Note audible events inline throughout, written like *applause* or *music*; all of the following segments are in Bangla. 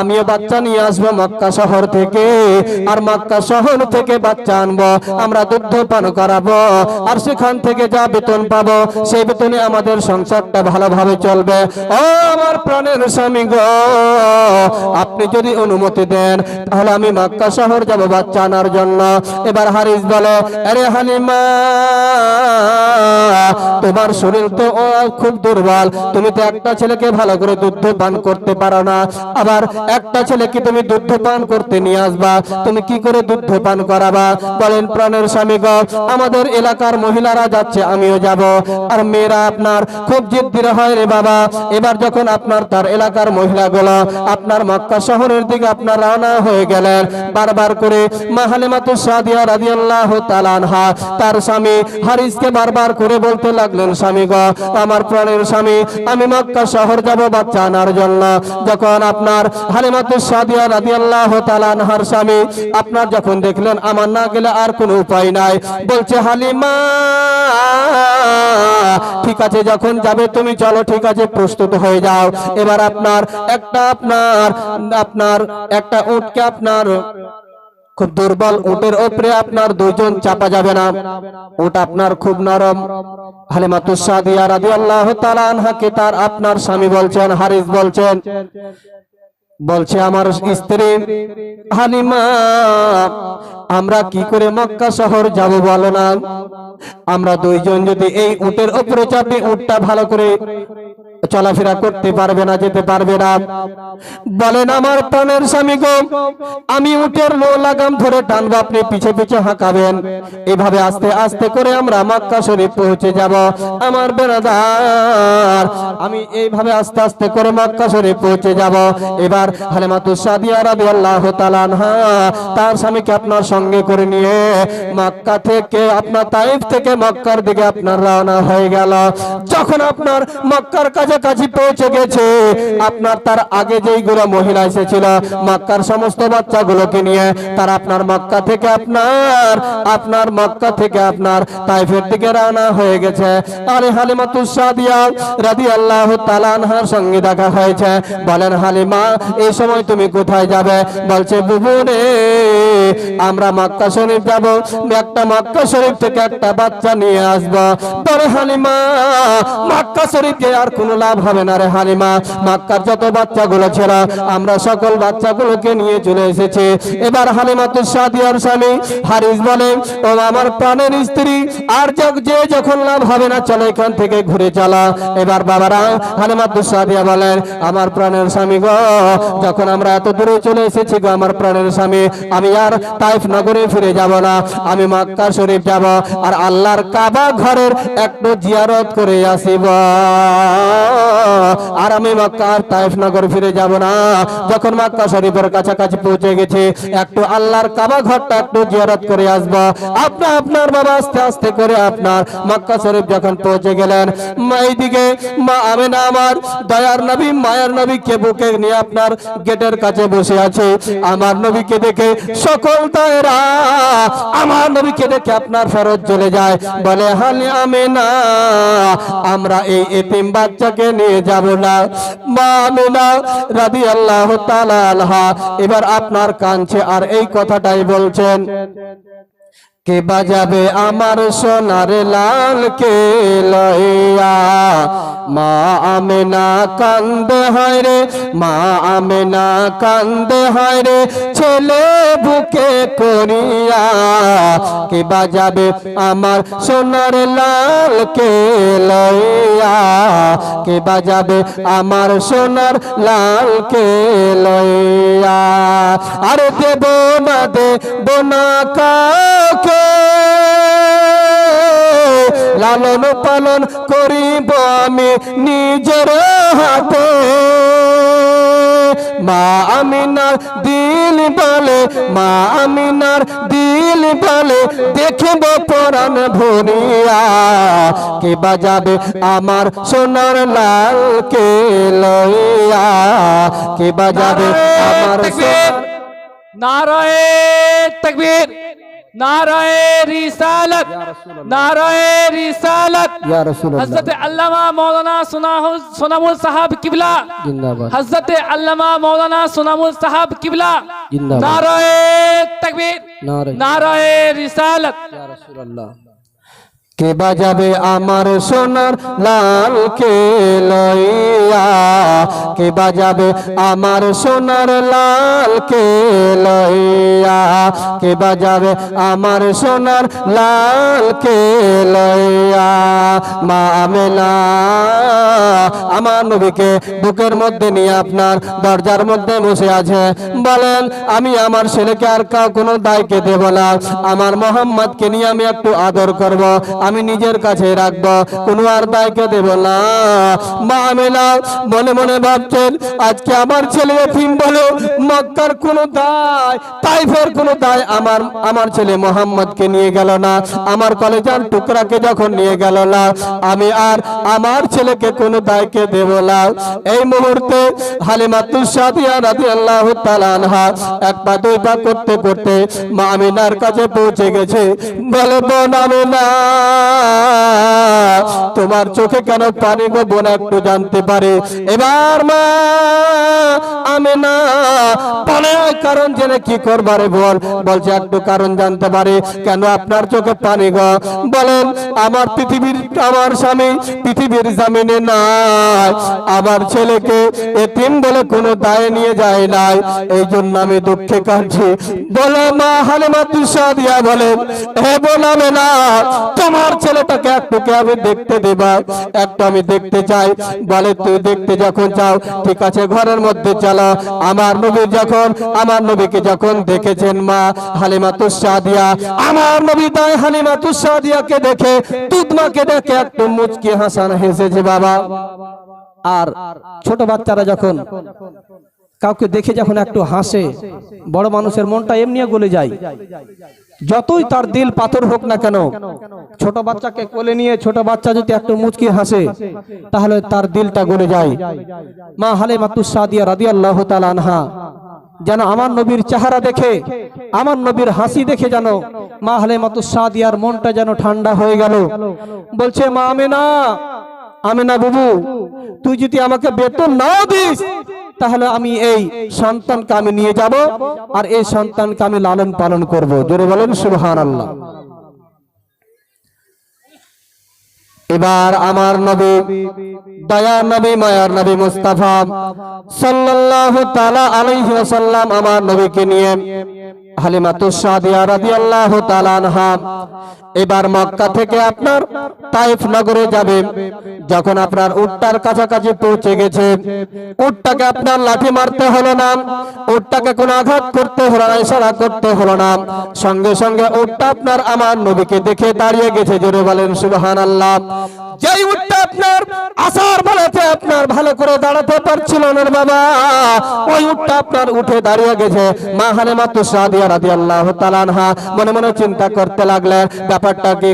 আমিও বাচ্চা নিয়ে আসব মক্কা শহর থেকে। আর মক্কা শহর থেকে বাচ্চা আনব, আমরা দুগ্ধ পান করাবো, আর সেখান থেকে যা বেতন পাবো, সেই বেতনে আমাদের সংসারটা ভালোভাবে চলবে। ও আমার প্রাণের স্বামী গো আপনি যদি অনুমতি দেন, তাহলে আমি মক্কা শহর যাব বাচ্চা আনার জন্য। এবার হারিস বলে, আরে হালিমা তোমার শরীর তো খুব দুর্বল। তুমি তো একটা ছেলেকে ভালো করে দুধ পান করতে পারো না। আবার একটা ছেলেকে তুমি দুধ পান করতে নিয়ে আসবা। তুমি কি করে দুধ পান করাবা? বলেন, প্রাণের স্বামী আমাদের এলাকার মহিলারা যাচ্ছে, আমিও যাব। আর মেয়েরা আপনার খুব জিদ্দির হয় রে বাবা। এবার যখন আপনার তার এলাকার মহিলাগুলো আপনার মক্কা শহরের দিকে আপনার রওনা হয়ে গেলেন। বারবার করে মাহালেমাতু সাদিয়া রাদিয়াল্লাহু তাআলা আনহা, তার স্বামী হারিসকে বারবার করে বলতে লাগলেন, স্বামী গো, আমার প্রাণের স্বামী, আমি মক্কা শহর যাব বাচ্চা আনার জন্য। যখন আপনার হালিমাতু সাদিয়া রাদিয়াল্লাহু তাআলা আনহার স্বামী আপনার যখন দেখলেন, আমার না গেলে আর কোনো উপায় নাই। বলছে, হালিমা, ঠিক আছে, যখন যাবে তুমি, চলো, ঠিক আছে, প্রস্তুত হয়ে যাও। এবার আপনার, একটা আপনার আপনার, একটা উটকে আপনার। খুব দুর্বল উটের ওপরে আপনার দুইজন চাপা যাবে না। উট আপনার খুব নরম। হালিমাতুস সাদিয়া রাদিয়াল্লাহু তাআলা তার আপনার স্বামী বলছেন, হারিস বলছেন, বলছে, আমার স্ত্রী, হালিমা, আমরা কি করে মক্কা শহর যাব বলো না? আমরা দুইজন যদি এই উটের উপরে চাপি, উটটা ভালো করে চলাফেরা করতে পারবে না, যেতে পারবে না। বলেন, আমার প্রাণের স্বামী গো, আমি উটের লো লাগাম ধরে টানবো, আপনি পিছে পিছে হাঁকাবেন। এভাবে আস্তে আস্তে করে আমরা মক্কা শরীফ পৌঁছে যাব। আমার বেড়াদার, আমি এইভাবে আস্তে আস্তে করে মক্কা শরীফ পৌঁছে যাব। এবার হালেমাতু সাদিয়া রাদিয়াল্লাহু তাআলা আনহা, তার স্বামীকে আপনার সঙ্গে করে নিয়ে মক্কা থেকে, আপনার তাইফ থেকে মক্কার দিকে আপনার রওনা হয়ে গেল। যখন আপনার মক্কার কাছাকাছি পৌঁছে গেছে, আপনার তার আগে যেইগুলো মহিলা এসেছিল, মক্কার সমস্ত বাচ্চাগুলোকে নিয়ে তার আপনার মক্কা থেকে আপনার আপনার মক্কা থেকে আপনার তাইফের দিকে রওনা হয়ে গেছে। আরে হালিমাতু সাদিয়া রাদিয়াল্লাহু তাআলা আনহার সঙ্গে দেখা হয়েছে। বলেন, হালিমা, এই সময় তুমি কোথায় যাবে? বলছে বুবু রে আমরা মক্কা শরীফ যাব। একটা মক্কা শরীফ থেকে একটা বাচ্চা নিয়ে আসব। পরে হালিমা মক্কা শরীফে আর কোনো লাভ হবে না রে হালিমা মক্কার যত বাচ্চাগুলো ছিল, আমরা সকল বাচ্চাগুলোকে নিয়ে চলে এসেছি। এবার হালিমা তো সাদিয়ার স্বামী হারিস বলে, ও আমার প্রাণের স্ত্রী, আর যে যখন লাভ হবে না, চলো এখান থেকে ঘুরে চালা। এবার বাবারা হালিমা তো সাদিয়া বলেন, আমার প্রাণের স্বামী গো, যখন আমরা এত দূরে চলে এসেছি গো আমার প্রাণের স্বামী, আমি আর তাইফ নগরে ফিরে যাব না। আমি মক্কা শরীফ যাব আর আল্লাহর কাবা ঘরের একটু জিয়ারত করে আসিব। আর আমি মক্কা আর তাইফ নগর ফিরে যাব না। যখন মক্কা শরীফের কাছাকাছি পৌঁছে গেছে, একটু আল্লাহর কাবা ঘরটা একটু জিয়ারত করে আসব। আপনি আপনার বাবা আস্তে আস্তে করে আপনার মক্কা শরীফ যখন পৌঁছে গেলেন, মা এইদিকে, মা আমেনা আমার, দয়ার নবী, মায়ের নবীকে বুকে নিয়ে আপনার গেটের কাছে বসে আছে। আমার নবীকে দেখে সকল আমার নবীকে দেখে আপনার ফেরত চলে যায়। বলে, হালি আমেনা, আমরা এই এতিম বাচ্চাকে নিয়ে যাব না। মা আমেনা রাদি আল্লাহ এবার আপনার কানছে আর এই কথাটাই বলছেন। কে বাজাবে আমার সোনার লাল কে লইয়া মা আমেনা কান্দে হয় রে, মা আমেনা কান্দে হয় রে, ছেলে বুকে করিয়া। কে বাজাবে আমার সোনার লাল কে লইয়া কে বাজাবে আমার সোনার লাল কে লইয়া আর দেব না দেব না কাউকে লালন পালন করিব আমি নিজের হাতে। মা আমিনার দিল বলে মা আমিনার দিল বলে দেখব পরাণ ভরিয়া। কে বাজাবে আমার সোনার লাল কে লইয়া কে বাজাবে আমার সোনার নারায়ে তকবীর। নারায়ে রিসালত নারায়ে রিসালত। হযরত আল্লামা মাওলানা সুনামুল সাহাব কিবলা। জিন্দাবাদ। হযরত আল্লামা মাওলানা সুনামুল সাহাব কিবলা। জিন্দাবাদ। নারায়ে তকবীর। নারে নারায়ে রিসালত। ইয়া রাসূলুল্লাহ। কে বাজাবে আমার সোনার লাল কে লইয়া কে বাজাবে আমার সোনার লাল কে লইয়া কে বাজাবে আমার সোনার লাল কে লইয়া মা আমেলা আমার নবীকে বুকের মধ্যে নিয়ে আপনার দরজার মধ্যে বসে আছে। বলেন, আমি আমার ছেলেকে আর কাউ কোনো দায়কে দেব না। আমার মোহাম্মদকে নিয়ে আমি একটু আদর করব। আমি নিজের কাছে রাখব, কোনো আর দায়কে দেব না। মা আমেলা মনে মনে ভাবছেন, আজকে আমার ছেলে এতিম বলো, মক্কার কোনো দায়, তাইফের কোনো দায় আমার আমার ছেলে মোহাম্মদকে নিয়ে গেল না, আমার কলেজার টুকরাকে যখন নিয়ে গেল না, আমি আর আমার ছেলেকে কোনো দায়কে দেব না। এই মুহূর্তে হালিমাতুল সাদিয়া এক পা দুই পা করতে করতে মা আমিনার কাছে পৌঁছে গেছে। বলে বোন আমিনা। তোমার চোখে কেন পানি গো বোন একটু জানতে পারে। এবার মা আমিনা বলে কারণ জেনে কি করবারে বল বলছে, একটু কারণ জানতে পারে। কেন আপনার চোখে পানি গো? বলেন, আমার পৃথিবীর, আমার স্বামী পৃথিবীর জামিনে নাই। আমার ছেলেকে এতিম বলে কোনো দায় নিয়ে যায় নাই। এই জন্য আমি দুঃখে কাটছি বলে মা, হালিমা তুষা দিয়া বলে হে বলাবে না তোমার ছেলেটাকে একটুকে আমি দেখতে দেবা, একটু আমি দেখতে চাই। বলে, তুই দেখতে যখন চাও, ঠিক আছে, ঘরের মধ্যে চালা। আমার নবী যখন, আমার নবীকে যখন দেখেছেন মা হালিমা তুষা দিয়া আমার নবী তাই হালিমা তুষা দিয়াকে দেখে তুদমাকে দেখে একটু মুচকি হাসান হেসেছে, বাবা। আর ছোট বাচ্চারা যখন কাউকে দেখে যখন একটু হাসে, বড় মানুষের মনটা এমনি গলে যায়। যতই তার দিল পাথর হোক না কেন, ছোট বাচ্চাকে কোলে নিয়ে ছোট বাচ্চা যদি একটু মুচকি হাসে, তাহলে তার দিলটা গলে যায়। মা হালে মাতুস সাদিয়া রাদিয়াল্লাহু তাআলা আনহা, যেন আমার নবীর চেহারা দেখে, আমার নবীর হাসি দেখে যেন মা হালে মাতুস সাদিয়ার মনটা যেন ঠান্ডা হয়ে গেল। বলছে, মা আমেনা আমেনা বাবু, তুই যদি আমাকে বেতন নাও দিস তাহলে আমি এই সন্তানকে আমি নিয়ে যাব আর এই সন্তানকে আমি লালন পালন করব। জোরে বলেন সুবহান আল্লাহ এবার আমার নবী, দয়ার নবী, মায়ার নবী মুস্তাফা সাল্লাল্লাহু তাআলা আলাইহি ওয়াসাল্লাম আমার নবীকে নিয়ে হালিমাতুস সাদিয়া রাদিয়াল্লাহু তাআলা আনহা এবার মক্কা থেকে আপনার তাইফ নগরে যাবে। যখন আপনার উটটার কাছাকাছি পৌঁছে গেছে, উটটাকে আপনার লাঠি মারতে হলো না, উটটাকে কোনো আঘাত করতে হলো না, ইশারা করতে হলো না। সঙ্গে সঙ্গে উটটা আপনার আমার নবীকে দেখে দাঁড়িয়ে গেছে, জোরে বলেন, সুবহানাল্লাহ। যেই উটটা আপনার আসার বেলাতে আপনার ভালো করে দাঁড়াতে পারছিল না বাবা। ওই উটটা আপনার উঠে দাঁড়িয়ে গেছে। মা হালেমা তুসাদিয়া রাদিয়াল্লাহু তাআলা মনে মনে চিন্তা করতে লাগলেন ব্যাপারটা কি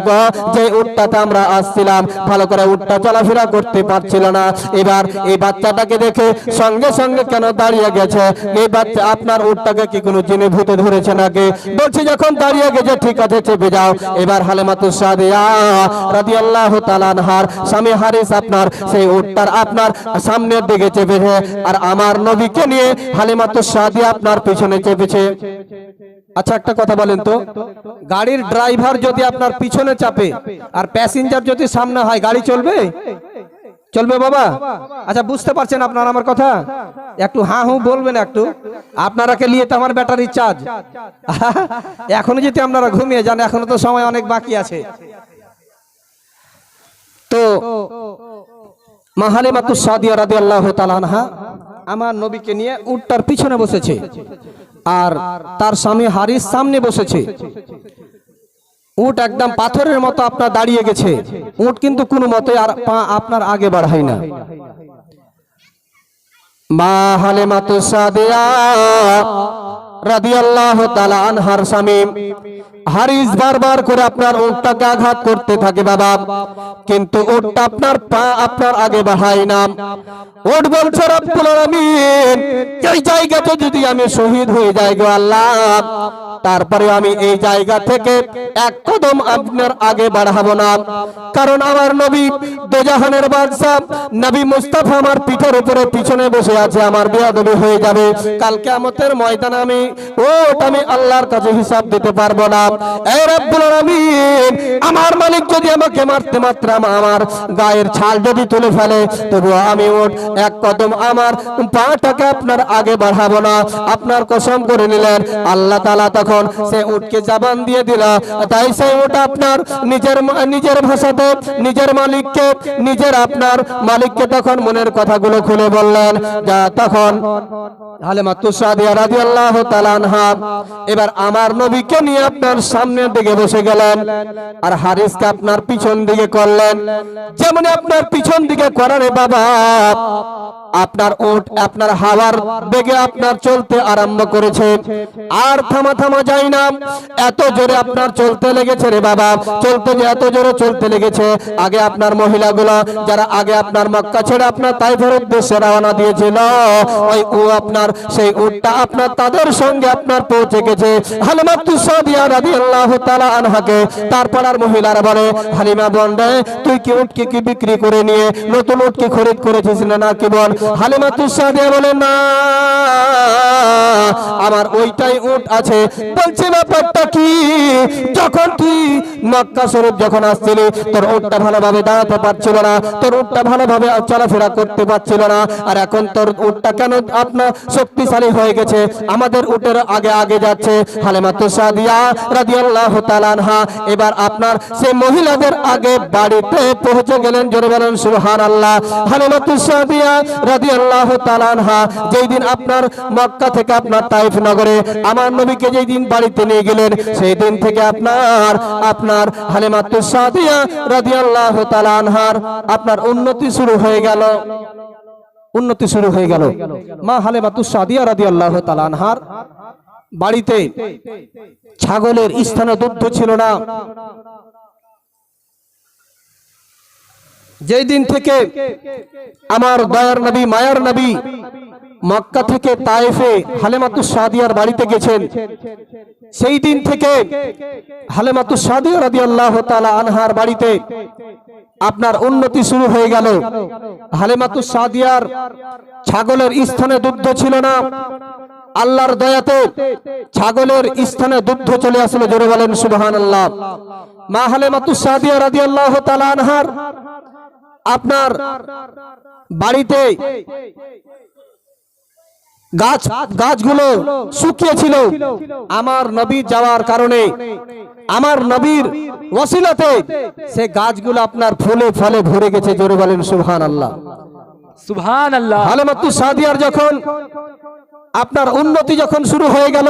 যে উটটাতে আমরা আসছিলাম, ভালো করে উটটা চলাফেরা করতে পারছিল না। এবার এই বাচ্চাটাকে দেখে সঙ্গে সঙ্গে কেন দাঁড়িয়ে গেছে? এই বাচ্চা আপনার উটটাকে কি কোনো জিনে ভূতে ধরেছে নাকি? বলছে, যখন দাঁড়িয়ে গেছে, ঠিক আছে, চেপে যাও। এবার হালেমা তুসাদিয়া রাদিয়াল্লাহু স্বামী হারিস আপনার, সেই উটটার আপনার সামনের দিকে চেপেছে। আর আমার নবীকে নিয়ে হালিমাতু সাদিয়া আপনার পিছনে চেপেছে। আচ্ছা একটা কথা বলেন তো। গাড়ির ড্রাইভার যদি আপনার পিছনে চাপে আর প্যাসেঞ্জার যদি সামনে হয়, গাড়ি চলবে? চলবে বাবা? আচ্ছা বুঝতে পারছেন আপনারা আমার কথা? একটু হ্যাঁ হুঁ বলবেন একটু। আপনারা কে নিয়ে তো আমার ব্যাটারি চার্জ? *laughs* এখনও যদি আপনারা ঘুমিয়ে যান, এখনও তো সময় অনেক বাকি আছে। তো মাহালে মাতু সাদিয়া রাদি আল্লাহ তালানহা আমার নবীকে নিয়ে উটটার পিছনে বসেছে। আর তার স্বামী হারিস সামনে বসেছে। উট একদম পাথরের মতো আপনার দাঁড়িয়ে গেছে। উট কিন্তু কোনো মতে আর পা আপনার আগে বাড়ায় না। মা হালেমাতু সাদিয়া আনহার বারবার করে আপনার আঘাত করতে থাকে বাবা। কিন্তু আপনার পা আপনার আগে এই জায়গাতে যদি আমি শহীদ হয়ে আল্লাহ, তারপরে আমি এই জায়গা থেকে এক কদম আপনার আগে বাড়াবো না। কারণ আমার নবী দোজাহানের বাদশাহ, নবী মুস্তাফা আমার পিঠের উপরে পিছনে বসে আছে, আমার বিয়াদবি হয়ে যাবে। কালকে আমাদের ময়দানে আমি আমার মালিক যদি আমাকে মারতে মাত্র আমার গায়ের ছাল যদি তুলে ফেলে, তবু আমি এক কদম আমার পাটাকে আপনার আগে বাড়াবো না। আপনার কসম করে নিলেন, আল্লাহ তালা তখন সে উটকে জাবান দিয়ে দিল। তাই সেই উট আপনার নিজের নিজের ভাষাতে, নিজের মালিককে, নিজের আপনার মালিককে তখন মনের কথাগুলো খুলে বললেন। যা তখন রাদিয়াল্লাহু তাআলা এবার আমার নবীকে নিয়ে আপনার সামনের দিকে বসে গেলেন আর হারিসকে আপনার পিছন দিকে করলেন। যেমন আপনার পিছন দিকে করারে বাবা, আপনার ওট আপনার হাওয়ার বেগে আপনার চলতে আরম্ভ করেছে। আর থামা থামা না। এত জোরে আপনার চলতে লেগেছে রে বাবা। চলতে এত জোরে চলতে লেগেছে, আগে আপনার মহিলাগুলো, যারা আগে আপনার মক্কা ছেড়ে আপনার তাইফের উদ্দেশ্যে রওনা দিয়েছিল, ওই ও আপনার, সেই উটটা আপনার তাদের সঙ্গে আপনার পৌঁছে গেছে। হালিমাতু সাদিয়া রাদিয়াল্লাহু তাআলা আনহাকে। মহিলারা বলে, হালিমা তুই কি কি বিক্রি করে নিয়ে নতুন খরিদ করেছিস না না কি বল বলে, না, আমার ওইটাই আছে। বলছে, ব্যাপারটা কি? যখন তুই মক্কা যখন আসছিলি, তোর উটটা ভালোভাবে দাঁড়াতে পারছিল না, তোর ভালোভাবে চলাফেরা করতে পারছিল না, আর এখন তোর উটটা কেন আপনার শক্তিশালী হয়ে গেছে? আমাদের উটের আগে আগে যাচ্ছে হালেমাতু সাদিয়া রাদিয়াল্লাহু তাআলা এবার আপনার সেই মহিলাদের আগে বাড়িতে পৌঁছে গেলেন, জোরে বলেন সুবহানাল্লাহ। হালেমাতু সাদিয়া রাদিয়াল্লাহু তাআলা যেই দিন আপনার মক্কা থেকে আপনার তাইফ নগরে আমার নবীকে যেই দিন বাড়িতে নিয়ে গেলেন, সেই দিন থেকে আপনার আপনার হালেমাতু সাদিয়া রাদিয়াল্লাহু তাআলা আনহার আপনার উন্নতি শুরু হয়ে গেল। উন্নতি শুরু হয়ে গেল। মা হালেমাতু সাদিয়া রাদি আল্লাহ তালানহার বাড়িতে ছাগলের স্থানে দুধ ছিল না। যেই দিন থেকে আমার দয়ার নবী, মায়ার নবী মক্কা থেকে তায়েফে হালেমাতু সাদিয়ার বাড়িতে গেছেন। সেই দিন থেকে হালেমাতু সাদিয়া রাদিয়াল্লাহু তাআলা আনহার বাড়িতে আপনার উন্নতি শুরু হয়ে গেল। হালেমাতু সাদিয়ার ছাগলের স্থানে দুগ্ধ ছিল না। আল্লাহর দয়াতে ছাগলের স্থানে দুগ্ধ চলে আসলো, জোরে বলেন সুবহানাল্লাহ। মা হালেমাতু সাদিয়া রাদিয়াল্লাহু তাআলা আনহার আপনার বাড়িতে গাছ গাছগুলো শুকিয়েছিল। আমার নবী যাওয়ার কারণে আমার নবীর ওসিলাতে সে গাছগুলো আপনার ফুলে ফলে ভরে গেছে। জোরে বলেন সুবহান আল্লাহ সুবহান আল্লাহ হালেমাতু সাদিয়ার যখন আপনার উন্নতি যখন শুরু হয়ে গেল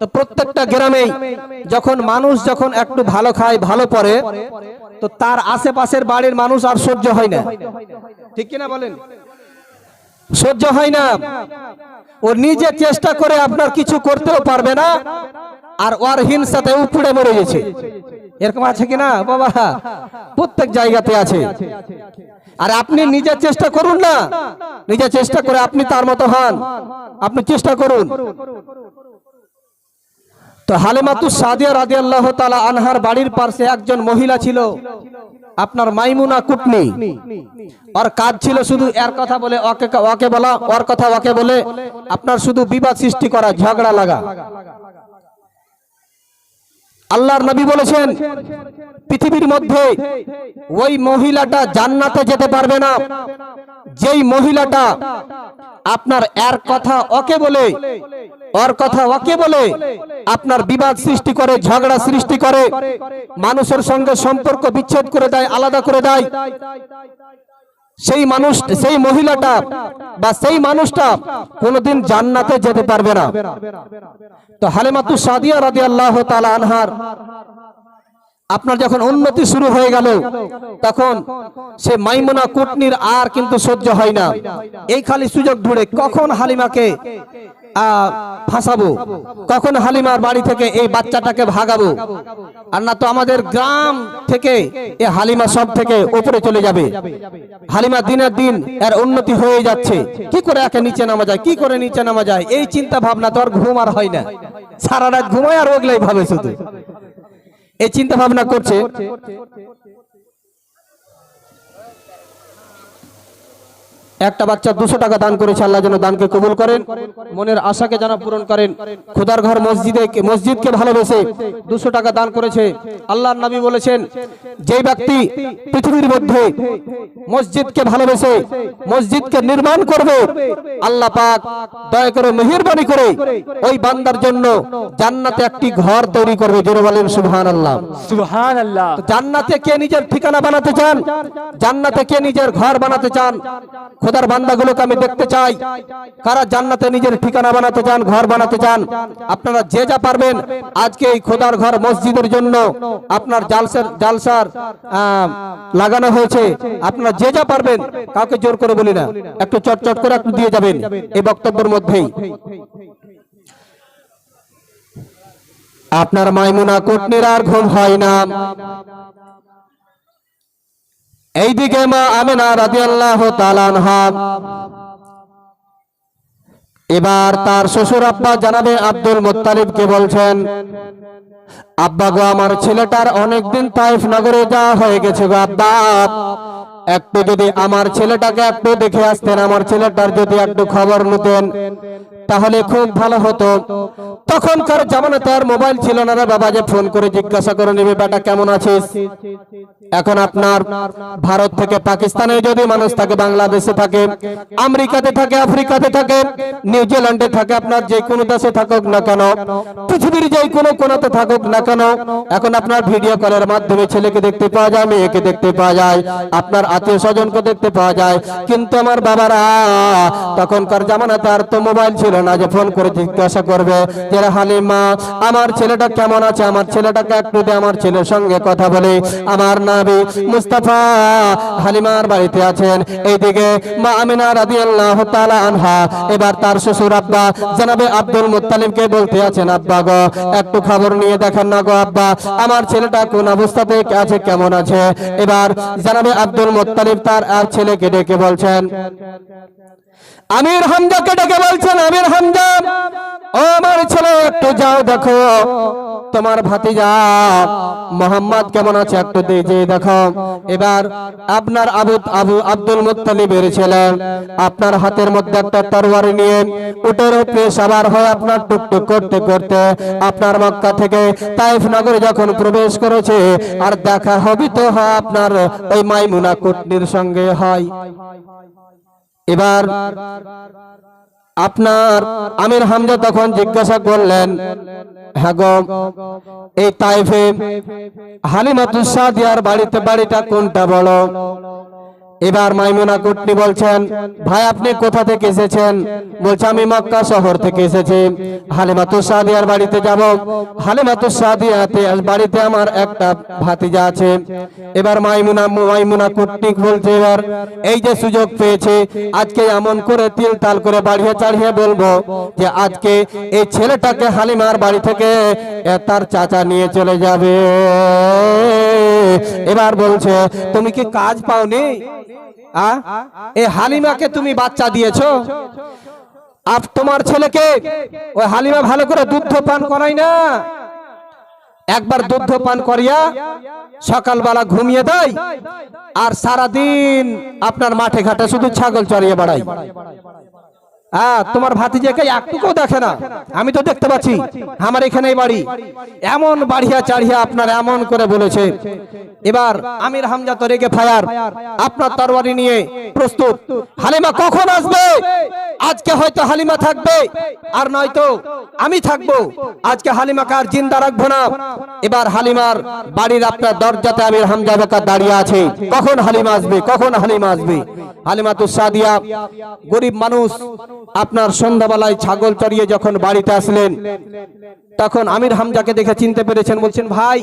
তো প্রত্যেকটা গ্রামে যখন মানুষ যখন একটু ভালো খায় ভালো পরে তো তার আশেপাশের বাড়ির মানুষ আর সহ্য হয় না। ঠিক কিনা বলেন? সহ্য হয় না। ও নিজে চেষ্টা করে আপনার কিছু করতেও পারবে না, আর ওর হিংসাতে উপড়ে মরে গেছে। এরকম আছে কি না? বাবা, প্রত্যেক জায়গাতে আছে। আর আপনি নিজে চেষ্টা করুন না। নিজে চেষ্টা করে আপনি তার মতো হন। আপনি চেষ্টা করুন। তো হালেমাতু সাদিয়া রাজি আল্লাহ তালা আনহার বাড়ির পাশে একজন মহিলা ছিল। আপনার মাইমুনা কুটনি। ওর কাজ ছিল শুধু এর কথা বলে, ওকে ওকে বলা, ওর কথা ওকে বলে, আপনার শুধু বিবাদ সৃষ্টি করা, ঝগড়া লাগা। আল্লাহর নবী বলেছেন, পৃথিবীর মধ্যে ওই মহিলাটা জান্নাতে যেতে পারবে না। যেই মহিলাটা আপনার এর কথা ওকে বলে, ওর কথা ওকে বলে, আপনার বিবাদ সৃষ্টি করে, ঝগড়া সৃষ্টি করে, মানুষের সঙ্গে সম্পর্ক বিচ্ছেদ করে দেয়, আলাদা করে দেয়। সেই মানুষ, সেই মহিলাটা বা সেই মানুষটা কোনোদিন জান্নাতে যেতে পারবে না। তো হালেমাতু সাদিয়া রাদিয়াল্লাহু তাআলা আনহার আপনার যখন উন্নতি শুরু হয়ে গেল, তখন সে মাইমুনা কুটনির আর কিন্তু সহ্য হয় না। এই খালি সুযোগ ধরে কখন হালিমাকে ফাঁসাবো? কখন হালিমার বাড়ি থেকে এই বাচ্চাটাকে ভাগাবো? আর না তো আমাদের গ্রাম থেকে এ হালিমা সব থেকে উপরে চলে যাবে। হালিমা দিনের দিন এর উন্নতি হয়ে যাচ্ছে। কি করে একে নিচে নামা যায়? কি করে নিচে নামা যায়? এই চিন্তা ভাবনা তো আর ঘুম আর হয় না। সারা রাত ঘুমায় আর ওগলাই ভাবে শুধু। এই চিন্তা ভাবনা করছে। একটা বাচ্চা দুশো টাকা দান করেছে আল্লাহ যেন দানকে কবুল করেন। মনের আশাকে যেন পূরণ করেন। খোদার ঘর মসজিদে মসজিদকে ভালোবেসে দুশো টাকা দান করেছে। আল্লাহর নবী বলেছেন যে ব্যক্তি পৃথিবীর মধ্যে মসজিদকে ভালোবেসে মসজিদকে নির্মাণ করবে আল্লাহ পাক দয়া করে মেহেরবানি করে ওই বান্দার জন্য জান্নাতে একটি ঘর তৈরি করবে। জোরে বলেন সুবহানাল্লাহ। সুবহান আল্লাহ জান্নাতে কে নিজের ঠিকানা বানাতে চান? জান্নাতে কে নিজের ঘর বানাতে চান? খোদার বান্দাগুলোকে আমি দেখতে চাই। কারা জান্নাতে নিজের ঠিকানা বানাতে চান, ঘর বানাতে চান, আপনারা যে যা পারবেন আজকে এই খোদার ঘর মসজিদের জন্য আপনার জালসার জালসার লাগানো হয়েছে। আপনারা যে যা পারবেন কাউকে জোর করে বলি না। একটু চটচট করে একটু দিয়ে যাবেন এই বক্তব্যের মধ্যেই। আপনার মাইমুনা কুটনির আর ঘুম হয় না। এইদিকে মা আমেনা রাদিয়াল্লাহু আল্লাহ এবার তার শ্বশুর আব্বা জানাবে আব্দুল মোত্তালিবকে বলছেন, আব্বা গো, আমার ছেলেটার অনেকদিন তাইফ নগরে যাওয়া হয়ে গেছে গো, আব্বা। একটু যদি আমার ছেলেটাকে একটু দেখে আসতেন, আমার ছেলেটার যদি একটু খবর নিতেন, তাহলে খুব ভালো হতো। তখনকার জামানাতে আর মোবাইল ছিল না বাবা, যে ফোন করে জিজ্ঞাসা করে নেবে, বেটা, কেমন আছিস? এখন আপনার ভারত থেকে পাকিস্তানে যদি মানুষ থাকে, বাংলাদেশে থাকে, আমেরিকাতে থাকে, আফ্রিকাতে থাকে, নিউজিল্যান্ডে থাকে, আপনার যে কোনো দেশে থাকুক না কেন, পৃথিবীর যে কোনো কোনাতে থাকুক না কেন, এখন আপনার ভিডিও কলের মাধ্যমে ছেলেকে দেখতে পাওয়া যায়, মেয়েকে দেখতে পাওয়া যায়। আপনার আত্মীয় স্বজনকে দেখতে পাওয়া যায়। কিন্তু আমার বাবারা, তখনকার জামানাতে আর তো মোবাইল ছিল না যে ফোন করে জিজ্ঞাসা করবে যে, হালিমা, আমার ছেলেটা কেমন আছে? আমার ছেলেটাকে একটু আমার ছেলের সঙ্গে কথা বলে। আমার নাবি মুস্তাফা হালিমার বাড়িতে আছেন। এইদিকে মা আমিনা রাদিয়াল্লাহু তাআলা আনহা। এবার তার শ্বশুর আব্বা জানাবে আব্দুল মুত্তালিবকে বলতে আছেন, আব্বা গো, একটু খবর নিয়ে দেখেন না গো আব্বা। আমার ছেলেটা কোন অবস্থাতে আছে? কেমন আছে? এবার জানাবে আব্দুল মুত্তালিব তার আর ছেলেকে ডেকে বলছেন। আমির হামজাকে ডেকে বলছেন, আমির হামজা, ও আমার ছেলে, একটু যাও দেখো। তোমার ভাতিজা মোহাম্মদ কেমন আছে একটু দিয়ে দেখো। এবার আপনার আবু আবু আব্দুল মুত্তালিবের ছেলে, আপনার হাতের মধ্যে একটা তরবারি নিয়ে উটের উপরে সবার হয়ে আপনার টুকটুক করতে করতে আপনার মক্কা থেকে তাইফ নগরে যখন প্রবেশ করেছে, আর দেখা হবে তো হয় আপনার ওই মাইমুনা কুটনির সঙ্গে হয়। এবার আপনার আমির হামজা তখন জিজ্ঞাসা করলেন হ্যাঁ এই তাইফে হালিমাতুসাদিয়ার বাড়িতে বাড়িটা কোনটা বড় এবার মাইমুনা কুটনি বলছেন, ভাই, আপনি কোথা থেকে এসেছেন? বলছে, আমি মক্কা শহর থেকে এসেছি। হালিমাতুস সাদিয়ার বাড়িতে যাব। হালিমাতুস সাদিয়াতে বাড়িতে আমার একটা ভাতিজা আছে। এবার মাইমুনা মাইমুনা কুটনি বলছে, এবার এই যে সুযোগ পেয়েছে, আজকে এমন করে তিল তাল করে বাড়িয়ে চাড়িয়ে বলব যে, আজকে এই ছেলেটাকে হালিমার বাড়ি থেকে তার চাচা নিয়ে চলে যাবে। এবার বলছে, তুমি কি কাজ পাওনি? হালিমাকে তুমি বাচ্চা দিয়েছ? আপ তোমার ছেলেকে ওই হালিমা ভালো করে দুধ পান করাই না? একবার দুধ পান করিয়া সকালবেলা ঘুমিয়ে দেয় আর সারা দিন আপনার মাঠে ঘাটে শুধু ছাগল চড়িয়ে বেড়াই হ্যাঁ তোমার ভাতিজাকে একটুকুও দেখে না। আমি তো দেখতে পাচ্ছি, আমার এখানে বাড়ি। এমন বাড়িয়া চাড়িয়া আপনার এমন করে বলেছে। এবার আমির হামজা তো রেগে ফায়ার। আপনার তরবারি নিয়ে প্রস্তুত। হালিমা কখন আসবে? আজকে হয়তো হালিমা থাকবে। আর নয়তো আমি থাকব। আজকে হালিমাকে আর জিন্দা রাখব না? এবার হালিমার বাড়ির আপনার দরজাতে আমির হামজা বেকার দাঁড়িয়ে আছে। কখন হালিমা আসবে? কখন হালিমা আসবে? হালিমা তো সাদিয়া, গরিব মানুষ আপনার সন্ধ্যাবেলায় ছাগল চড়িয়ে যখন বাড়িতে আসলেন, তখন আমির হামজাকে দেখে চিনতে পেরেছেন, বলছেন, ভাই,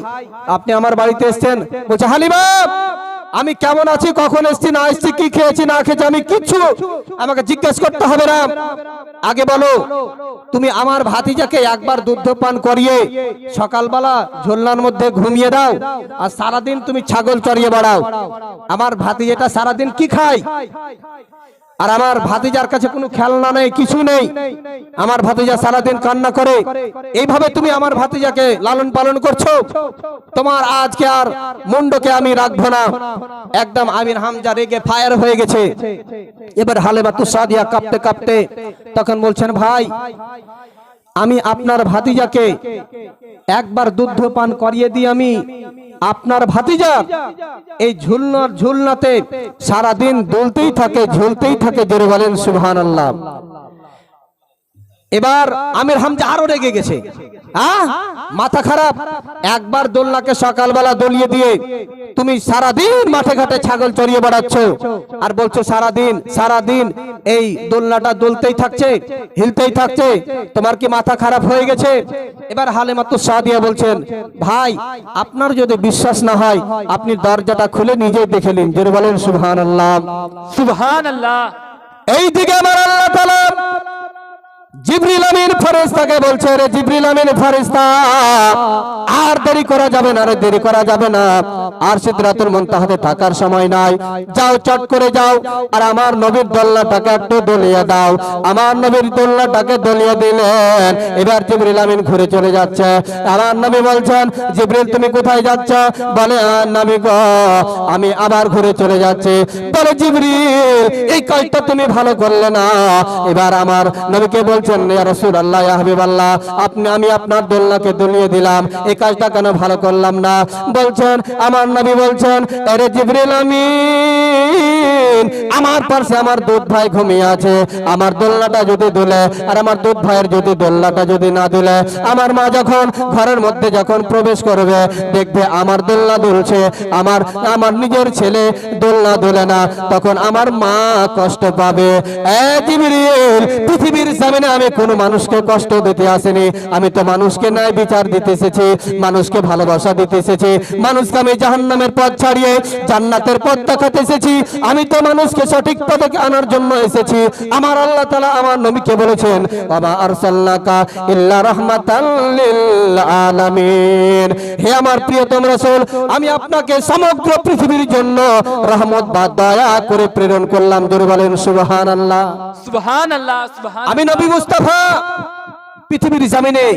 আপনি আমার বাড়িতে এসেছেন। বলছে, হালিমা, আমি কেমন আছি, কখন এসেছি, না এসেছি, কি খেয়েছি, না খেয়েছি, আমি কিচ্ছু আমাকে জিজ্ঞেস করতে হবে না। আগে বলো, তুমি আমার ভাতিজাকে একবার দুধ পান করিয়ে সকালবেলা ঝোলনার মধ্যে ঘুমিয়ে দাও আর সারাদিন তুমি ছাগল চড়িয়ে বেড়াও। আমার ভাতিজাটা সারাদিন কি খায়? আর আমার ভাতিজার কাছে কোনো খেলনা নেই, কিছু নেই। আমার ভাতিজা সারাদিন কান্না করে। এইভাবে তুমি আমার ভাতিজাকে লালন পালন করছ? তোমার আজকে আর মুন্ডকে আমি রাখব না। একদম আমির হামজা রেগে ফায়ার হয়ে গেছে। এবার হালেমা তুসাদিয়া কাঁপতে কাঁপতে তখন বলছেন, ভাই আমি আপনার ভাতিজাকে একবার দুধ পান করিয়ে দিই আমি। আপনার ভাতিজা, এই ঝুলনার ঝুলনাতে সারাদিন দুলতেই থাকে, ঝুলতেই থাকে, জোরে বলেন সুবহান আল্লাহ এবার আমির হামজা আরও রেগে গেছে। হ্যাঁ? মাথা খারাপ। একবার দোলনাকে সকালবেলা দলিয়ে দিয়ে তুমি সারাদিন মাঠে ঘাটে ছাগল চড়িয়ে বেড়াচ্ছ। আর বলছো সারাদিন সারাদিন এই দোলনাটা দুলতেই থাকছে হিলতেই থাকছে। তোমার কি মাথা খারাপ হয়ে গেছে? এবার হালে মাত্র সাদিয়া বলছেন ভাই আপনার যদি বিশ্বাস না হয় আপনি দরজাটা খুলে নিজেই দেখে নিন। জোরে বলেন সুবহান আল্লাহ সুবহান আল্লাহ এই দিকে আমার আল্লাহ তাআলা বলছে আমার এবার জিবরিল আমিন ঘুরে চলে যাচ্ছে। আমার নবী বলছেন জিবরিল তুমি কোথায় যাচ্ছ? বলে "আ, নবী আমি আবার ঘুরে চলে যাচ্ছি। বলে জিবরিল এই কাজটা তুমি ভালো করলে না। এবার আমার নবীকে ইয়া হাবিবাল্লাহ, আপনি, আমি আপনার দলিয়ে দিলাম। এই কাজটা কেন ভালো করলাম না? বলছেন, আমার নবী বলছেন আরে জিবরিল আমিন আমার পাশে আমার দুধ ভাই ঘুমিয়ে আছে। আমার দোলনাটা যদি দুলে, আর আমার দুধ ভাইয়ের যদি দোলনাটা যদি না দুলে, আমার মা যখন ঘরের মধ্যে যখন প্রবেশ করবে, দেখবে আমার দোলনা দুলছে, আমার আমার নিজের ছেলে দোলনা দুলে না। তখন আমার মা কষ্ট পাবে। পৃথিবীর সামনে আমি কোন মানুষকে কষ্ট দিতে আসেনি। আমি তো মানুষকে ন্যায় বিচার দিতে এসেছি, মানুষকে ভালোবাসা দিতে এসেছি। মানুষকে আমি জাহান্নামের পথ ছাড়িয়ে জান্নাতের পথ দেখাতে এসেছি। আমি তো মানুষকে সঠিক পথে আনার জন্য এসেছি। আমার আল্লাহ তাআলা আমার নবীকে বলেছেন বাবা আরসালনাকা ইল্লা রাহমাতাল লিল আলামিন। হে আমার প্রিয়তম রাসূল আমি আপনাকে সমগ্র পৃথিবীর জন্য রহমত বা দয়া করে প্রেরণ করলাম। জোরে বলেন সুবহানাল্লাহ। সুবহান আল্লাহ সুবহান আমি নবী মুস্তাফা পৃথিবীর জামিনে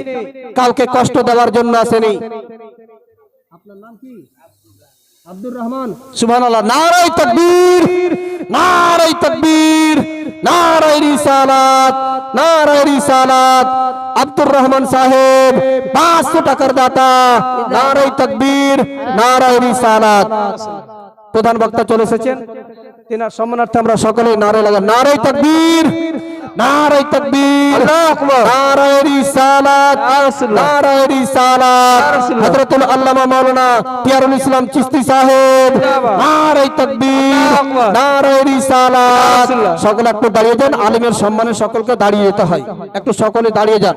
কাউকে কষ্ট দেওয়ার জন্য আসেনি। আপনার নাম কি? আব্দুর রহমান। সুবহানাল্লাহ নারাই তাকবীর নারাই তাকবীর নারাই রিসালাত নারাই রিসালাত। আব্দুর রহমান সাহেব 500 টাকার দাতা নারাই তাকবীর নারাই রিসালাত। প্রধান বক্তা চলে এসেছেন। তিনার সম্মানার্থে আমরা সকলে নারে লাগা নারে তাকবীর নারে তাকবীর নারে রিসালাত নারে রিসালাত। হযরতুল আল্লামা মাওলানা পিয়ারুল ইসলাম চিশতি সাহেব নারে তাকবীর নারে রিসালাত। সকলে একটু দাঁড়িয়ে যান আলিমের সম্মানে সকলকে দাঁড়িয়ে যেতে হয়। একটু সকলে দাঁড়িয়ে যান।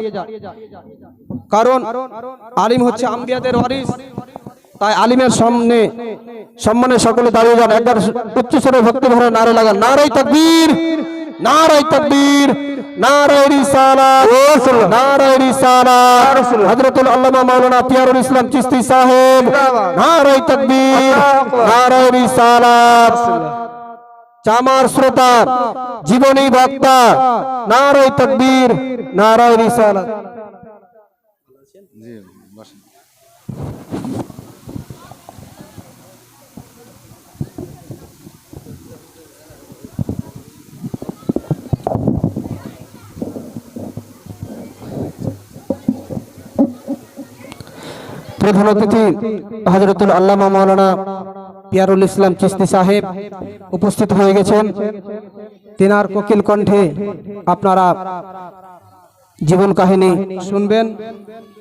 কারণ আলিম হচ্ছে আম্বিয়াদের ওয়ারিস। তাই আলিমের সামনে সম্মানে সকলে দাঁড়িয়ে যান। একবার উচ্চস্বরে ভক্তি ভরে নারে লাগান নারাই তাকবীর। নারাই তাকবীর নারাই রিসালাত নারাই রিসালাত হযরতুল আল্লামা মাওলানা পিয়ারুল ইসলাম চিশতি সাহেব নারাই তাকবীর নারাই রিসালাত চামার শ্রোতা জীবনী বক্তা নারাই তাকবীর নারাই রিসালাত প্রধান অতিথি হজরতুল আল্লামা মৌলানা পিয়ারুল ইসলাম চিস্তি সাহেব উপস্থিত হয়ে গেছেন। তেনার কোকিল কণ্ঠে আপনারা জীবন কাহিনী শুনবেন।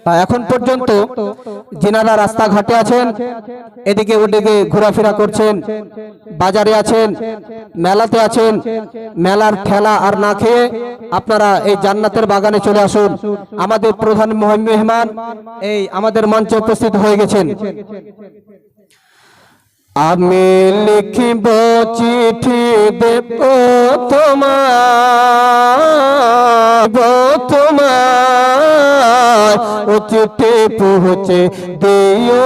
তা এখন পর্যন্ত যিনারা রাস্তাঘাটে আছেন, এদিকে ওদিকে ঘোরাফেরা করছেন, বাজারে আছেন, মেলাতে আছেন, মেলার ঠেলা আর না খেয়ে আপনারা এই জান্নাতের বাগানে চলে আসুন। আমাদের প্রধান মহ- মেহমান এই আমাদের মঞ্চে উপস্থিত হয়ে গেছেন। আমি লিখিব চিঠি দেব তোমার চিঠি পৌঁছে দিও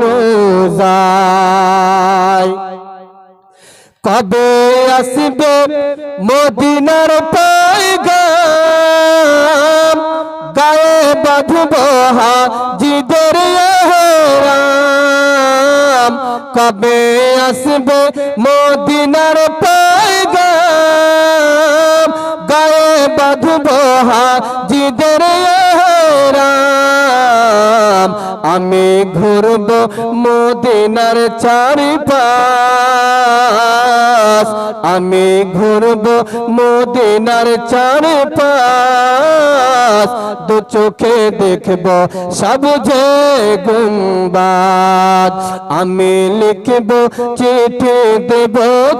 রোজায়। কবে আসবে মদিনার পাইগাম গায়ে বাঁধব হাজিদের কবে আসবে মদিনার পাইগাম গায়ে বাঁধব হাজিদের আমি ঘুরব মদিনার চারিপাশ। আমি ঘুরব মদিনার চারিপাশ। দু চোখে দেখব সবুজে গুম্বাদ আমি লিখব চিঠি দেব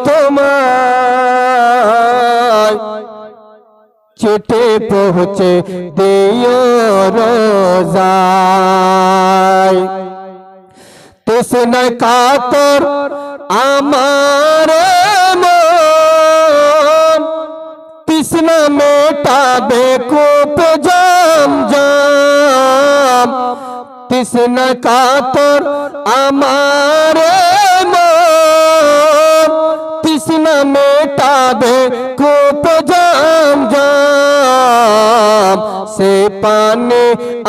তোমার চিঠি পৌঁছে দিও রোজায়। তৃষ্ণ কাতর আমার তৃষ্ণ মেটাবে কূপ জাম জাম তৃষ্ণ কাতর আমার তৃষ্ণ মেটাবে সে পানি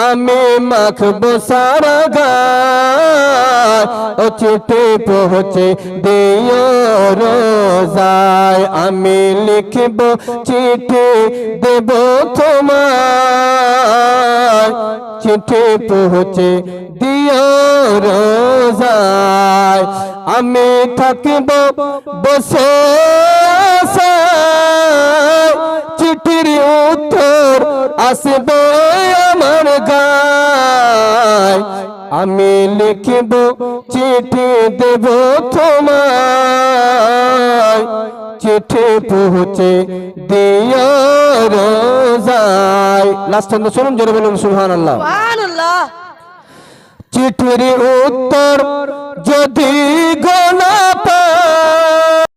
আমি মাখবো সারা গায় ও চিঠি পৌঁছে দিও রোজায়। আমি লিখব চিঠি, দেব তোমার চিঠি পৌঁছে দিও রোজায়। আমি থাকব বসে, চিঠির উত্তর আসবে আমার গায়। আমি লিখব চিঠি দেব তোমার চিঠি পৌঁছে দিও রোজায়। লাস্ট শুনুন জোরে বলুন সুহান আল্লাহ চিঠির উত্তর যদি গো